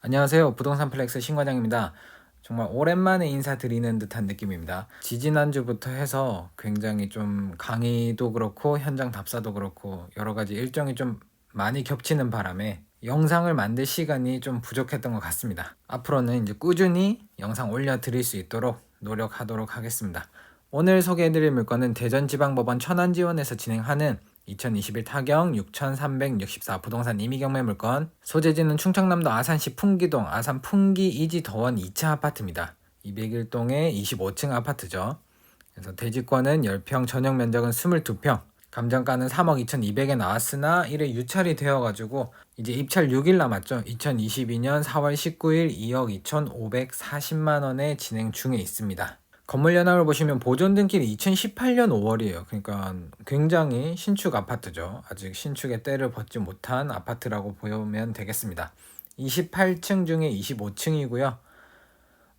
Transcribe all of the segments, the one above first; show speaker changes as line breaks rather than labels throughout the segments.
안녕하세요. 부동산 플렉스 신과장입니다. 정말 오랜만에 인사드리는 듯한 느낌입니다. 지지난주부터 해서 굉장히 좀 강의도 그렇고 현장 답사도 그렇고 여러 가지 일정이 좀 많이 겹치는 바람에 영상을 만들 시간이 좀 부족했던 것 같습니다. 앞으로는 이제 꾸준히 영상 올려드릴 수 있도록 노력하도록 하겠습니다. 오늘 소개해드릴 물건은 대전지방법원 천안지원에서 진행하는 2021 타경 6,364 부동산 임의경매 물건 소재지는 충청남도 아산시 풍기동 아산 풍기 이지 더원 2차 아파트입니다. 201동의 25층 아파트죠. 그래서 대지권은 10평 전용 면적은 22평 감정가는 3억 2,200에 나왔으나 이래 유찰이 되어가지고 이제 입찰 6일 남았죠. 2022년 4월 19일 2억 2,540만 원에 진행 중에 있습니다. 건물 연합을 보시면 보존 등기는 2018년 5월이에요. 그러니까 굉장히 신축 아파트죠. 아직 신축의 때를 벗지 못한 아파트라고 보면 되겠습니다. 28층 중에 25층이고요.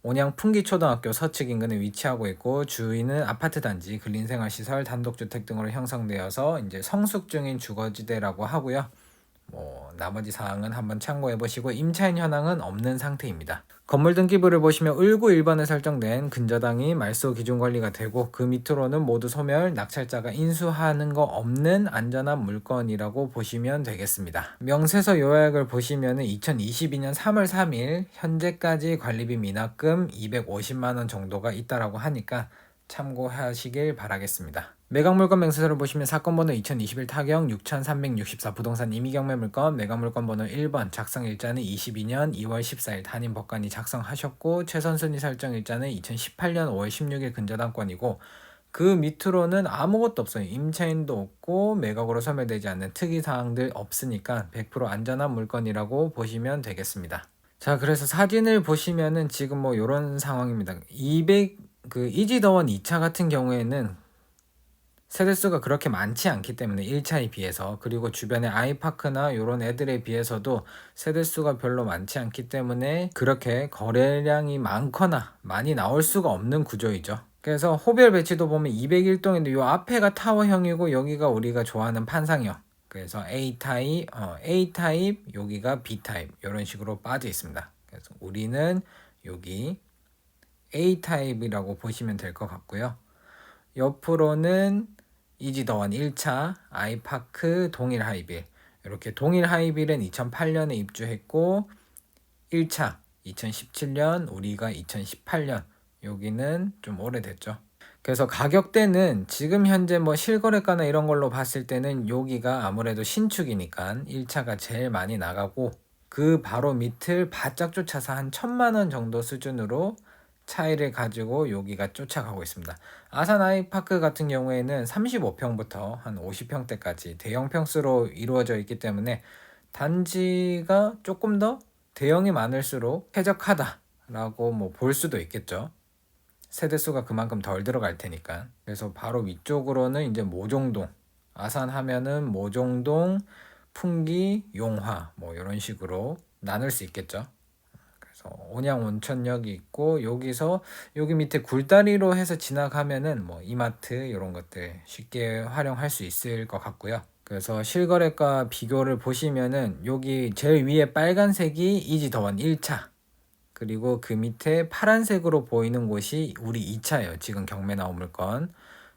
온양 풍기초등학교 서측 인근에 위치하고 있고 주위는 아파트 단지, 근린생활시설, 단독주택 등으로 형성되어서 이제 성숙 중인 주거지대라고 하고요. 뭐 나머지 사항은 한번 참고해 보시고 임차인 현황은 없는 상태입니다. 건물 등기부를 보시면 을구 1번에 설정된 근저당이 말소 기준 관리가 되고 그 밑으로는 모두 소멸, 낙찰자가 인수하는 거 없는 안전한 물건이라고 보시면 되겠습니다. 명세서 요약을 보시면 2022년 3월 3일 현재까지 관리비 미납금 250만 원 정도가 있다라고 하니까 참고하시길 바라겠습니다. 매각물건 명세서를 보시면 사건 번호 2021 타경 6364 부동산 임의경매 물건 매각물건 번호 1번 작성 일자는 22년 2월 14일 담임 법관이 작성하셨고 최선순위 설정 일자는 2018년 5월 16일 근저당권이고 그 밑으로는 아무것도 없어요. 임차인도 없고 매각으로 소멸되지 않는 특이사항들 없으니까 100% 안전한 물건이라고 보시면 되겠습니다. 자 그래서 사진을 보시면은 지금 뭐 이런 상황입니다. 200 그 이지더원 2차 같은 경우에는 세대수가 그렇게 많지 않기 때문에 1차에 비해서 그리고 주변의 아이파크나 이런 애들에 비해서도 세대수가 별로 많지 않기 때문에 그렇게 거래량이 많거나 많이 나올 수가 없는 구조이죠. 그래서 호별 배치도 보면 201동인데 이 앞에가 타워형이고 여기가 우리가 좋아하는 판상형. 그래서 A 타입, 어, A 타입, 여기가 B 타입 이런 식으로 빠져 있습니다. 그래서 우리는 여기 A 타입이라고 보시면 될 것 같고요. 옆으로는 이지더원 1차 아이파크 동일 하이빌 이렇게 동일 하이빌은 2008년에 입주했고 1차 2017년 우리가 2018년 여기는 좀 오래됐죠. 그래서 가격대는 지금 현재 뭐 실거래가나 이런 걸로 봤을 때는 여기가 아무래도 신축이니까 1차가 제일 많이 나가고 그 바로 밑을 바짝 쫓아서 한 천만 원 정도 수준으로 차이를 가지고 여기가 쫓아가고 있습니다. 아산 아이 파크 같은 경우에는 35평부터 한 50평대까지 대형 평수로 이루어져 있기 때문에 단지가 조금 더 대형이 많을수록 쾌적하다라고 뭐 볼 수도 있겠죠. 세대수가 그만큼 덜 들어갈 테니까. 그래서 바로 위쪽으로는 이제 모종동. 아산 하면은 모종동, 풍기, 용화 뭐 이런 식으로 나눌 수 있겠죠. 온양 온천역이 있고 여기서 여기 밑에 굴다리로 해서 지나가면은 뭐 이마트 이런 것들 쉽게 활용할 수 있을 것 같고요. 그래서 실거래가 비교를 보시면은 여기 제일 위에 빨간색이 이지더원 1차 그리고 그 밑에 파란색으로 보이는 곳이 우리 2차예요. 지금 경매 나온 물건.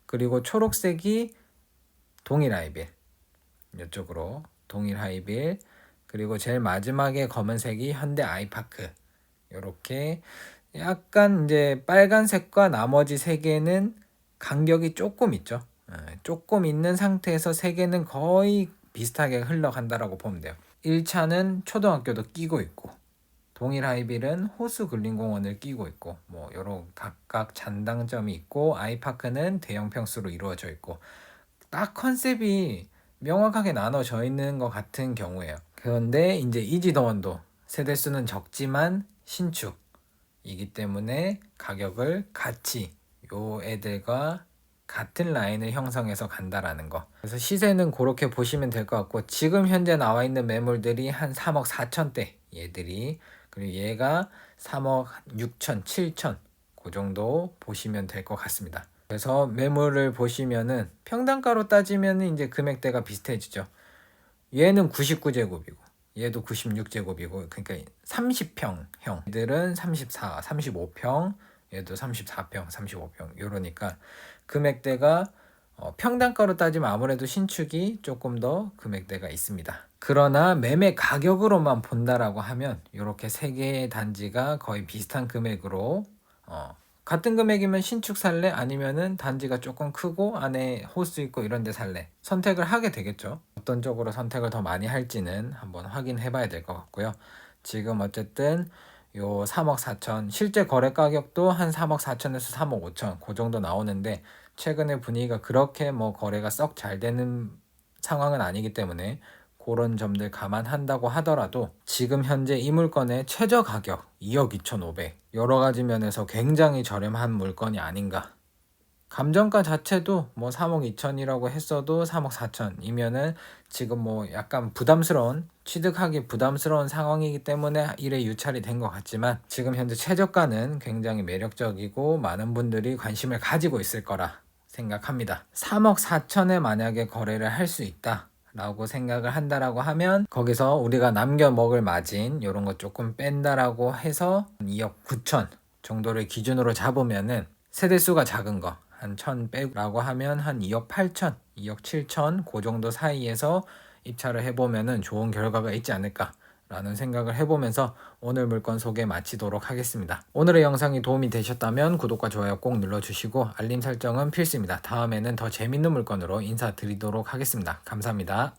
그리고 초록색이 동일 하이빌. 이쪽으로 동일 하이빌. 그리고 제일 마지막에 검은색이 현대 아이파크. 이렇게 약간 이제 빨간색과 나머지 세 개는 간격이 조금 있죠. 예, 조금 있는 상태에서 세 개는 거의 비슷하게 흘러간다라고 보면 돼요. 1차는 초등학교도 끼고 있고 동일 하이빌은 호수 근린공원을 끼고 있고 뭐 여러 각각 잔당점이 있고 아이파크는 대형 평수로 이루어져 있고 딱 컨셉이 명확하게 나눠져 있는 것 같은 경우예요. 그런데 이제 이지더원도 세대수는 적지만 신축이기 때문에 가격을 같이 요 애들과 같은 라인을 형성해서 간다라는 거. 그래서 시세는 그렇게 보시면 될 것 같고 지금 현재 나와 있는 매물들이 한 3억 4천대 얘들이 그리고 얘가 3억 6천 7천 그 정도 보시면 될 것 같습니다. 그래서 매물을 보시면은 평당가로 따지면 이제 금액대가 비슷해지죠. 얘는 99제곱이고 얘도 96제곱이고 그러니까 30평형 얘들은 34, 35평 얘도 34평, 35평 요러니까 금액대가 어, 평당가로 따지면 아무래도 신축이 조금 더 금액대가 있습니다. 그러나 매매 가격으로만 본다라고 하면 이렇게 세 개의 단지가 거의 비슷한 금액으로 어, 같은 금액이면 신축 살래 아니면은 단지가 조금 크고 안에 호수 있고 이런 데 살래 선택을 하게 되겠죠. 어떤 쪽으로 선택을 더 많이 할지는 한번 확인해 봐야 될 것 같고요. 지금 어쨌든 요 3억 4천 실제 거래 가격도 한 3억 4천에서 3억 5천 그 정도 나오는데 최근에 분위기가 그렇게 뭐 거래가 썩 잘 되는 상황은 아니기 때문에 그런 점들 감안한다고 하더라도 지금 현재 이 물건의 최저 가격 2억 2,500 여러 가지 면에서 굉장히 저렴한 물건이 아닌가. 감정가 자체도 뭐 3억 2천이라고 했어도 3억 4천이면은 지금 뭐 약간 부담스러운 취득하기 부담스러운 상황이기 때문에 일에 유찰이 된 것 같지만 지금 현재 최저가는 굉장히 매력적이고 많은 분들이 관심을 가지고 있을 거라 생각합니다. 3억 4천에 만약에 거래를 할 수 있다. 라고 생각을 한다라고 하면 거기서 우리가 남겨 먹을 마진 이런 거 조금 뺀다라고 해서 2억 9천 정도를 기준으로 잡으면은 세대수가 작은 거 한1000 빼라고 하면 한 2억 8천, 2억 7천 그 정도 사이에서 입찰을 해보면은 좋은 결과가 있지 않을까 라는 생각을 해보면서 오늘 물건 소개 마치도록 하겠습니다. 오늘의 영상이 도움이 되셨다면 구독과 좋아요 꼭 눌러주시고 알림 설정은 필수입니다. 다음에는 더 재밌는 물건으로 인사드리도록 하겠습니다. 감사합니다.